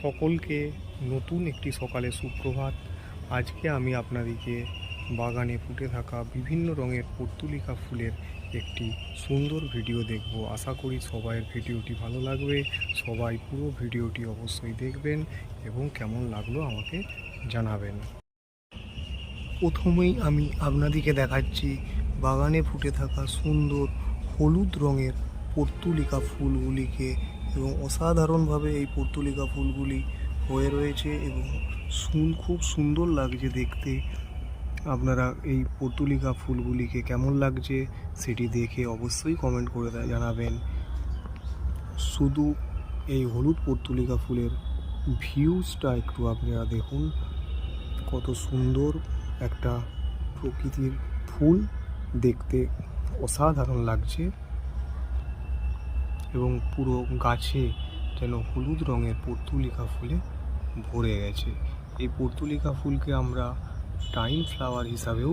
সকলকে নতুন একটি সকালে সুপ্রভাত। আজকে আমি আপনাদেরকে বাগানে ফুটে থাকা বিভিন্ন রঙের পর্তুলিকা ফুলের একটি সুন্দর ভিডিও দেখব। আশা করি সবাইয়ের ভিডিওটি ভালো লাগবে। সবাই পুরো ভিডিওটি অবশ্যই দেখবেন এবং কেমন লাগল আমাকে জানাবেন। প্রথমেই আমি আপনাদেরকে দেখাচ্ছি বাগানে ফুটে থাকা সুন্দর হলুদ রঙের পর্তুলিকা ফুলগুলিকে এবং অসাধারণভাবে এই পর্তুলিকা ফুলগুলি হয়ে রয়েছে এবং ফুল খুব সুন্দর লাগছে দেখতে। আপনারা এই পর্তুলিকা ফুলগুলিকে কেমন লাগছে সেটি দেখে অবশ্যই কমেন্ট করে জানাবেন। শুধু এই হলুদ পর্তুলিকা ফুলের ভিউজটা একটু আপনারা দেখুন। কত সুন্দর একটা প্রকৃতির ফুল দেখতে অসাধারণ লাগছে। এবং পুরো গাছে যেন হলুদ রঙের পর্তুলিকা ফুলে ভরে গেছে। এই পর্তুলিকা ফুলকে আমরা টাইম ফ্লাওয়ার হিসাবেও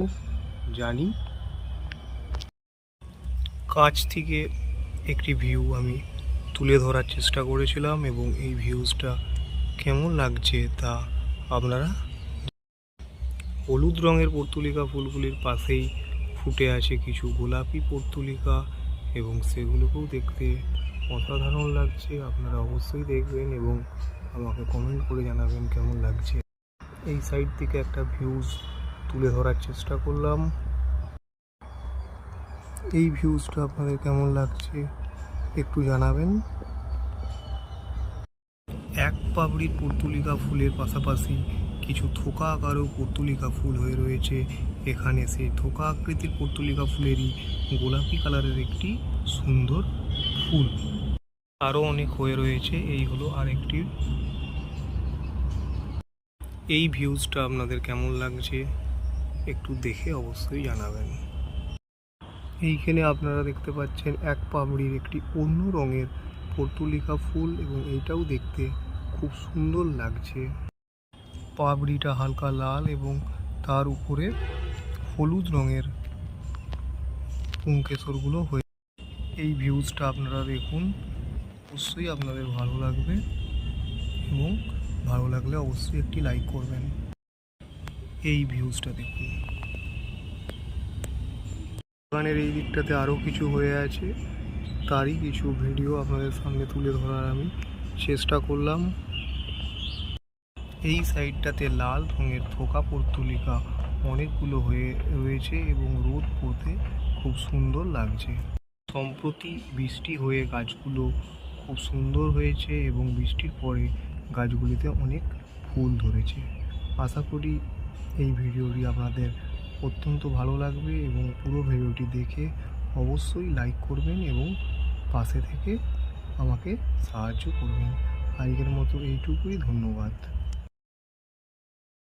জানি। কাছ থেকে একটি ভিউ আমি তুলে ধরার চেষ্টা করেছিলাম এবং এই ভিউজটা কেমন লাগছে তা আপনারা হলুদ রঙের পর্তুলিকা ফুলগুলির পাশেই ফুটে আছে কিছু গোলাপি পর্তুলিকা এবং সেগুলোকেও দেখতে অসাধারণ লাগছে। আপনারা অবশ্যই দেখবেন এবং আমাকে কমেন্ট করে জানাবেন কেমন লাগছে। এই সাইড থেকে একটা ভিউজ তুলে ধরার চেষ্টা করলাম। এই ভিউজটা আপনাদের কেমন লাগছে একটু জানাবেন। এক পাবড়ির পর্তুলিকা ফুলের পাশাপাশি কিছু থোকা আকারেও পর্তুলিকা ফুল হয়ে রয়েছে। এখানে সেই থোকা আকৃতির পর্তুলিকা ফুলেরই গোলাপি কালারের একটি সুন্দর ফুল আরও অনেক হয়ে রয়েছে। এই হলো আরেকটি। এই ভিউজটা আপনাদের কেমন লাগছে একটু দেখে অবশ্যই জানাবেন। এইখানে আপনারা দেখতে পাচ্ছেন এক পাবড়ির একটি অন্য রঙের পর্তুলিকা ফুল এবং এইটাও দেখতে খুব সুন্দর লাগছে। পাবড়িটা হালকা লাল এবং তার উপরে হলুদ রঙের পুংকেশরগুলো হয়ে এই ভিউজটা আপনারা দেখুন। অবশ্যই আপনাদের ভালো লাগবে এবং ভালো লাগলে অবশ্যই একটি লাইক করবেন। এই ভিউজটা দেখুন। বাগানের এই দিকটাতে আরও কিছু হয়ে আছে। তারই কিছু ভিডিও আপনাদের সামনে তুলে ধরার আমি চেষ্টা করলাম। এই সাইডটাতে লাল রঙের থোকা পর্তুলিকা অনেকগুলো হয়ে রয়েছে এবং রোদ পড়তে খুব সুন্দর লাগছে। সম্প্রতি বৃষ্টি হয়ে গাছগুলো খুব সুন্দর হয়েছে এবং বৃষ্টির পরে গাছগুলিতে অনেক ফুল ধরেছে। আশা করি এই ভিডিওটি আপনাদের অত্যন্ত ভালো লাগবে এবং পুরো ভিডিওটি দেখে অবশ্যই লাইক করবেন এবং পাশে থেকে আমাকে সাহায্য করবেন। আজকের মতো এইটুকুই, ধন্যবাদ।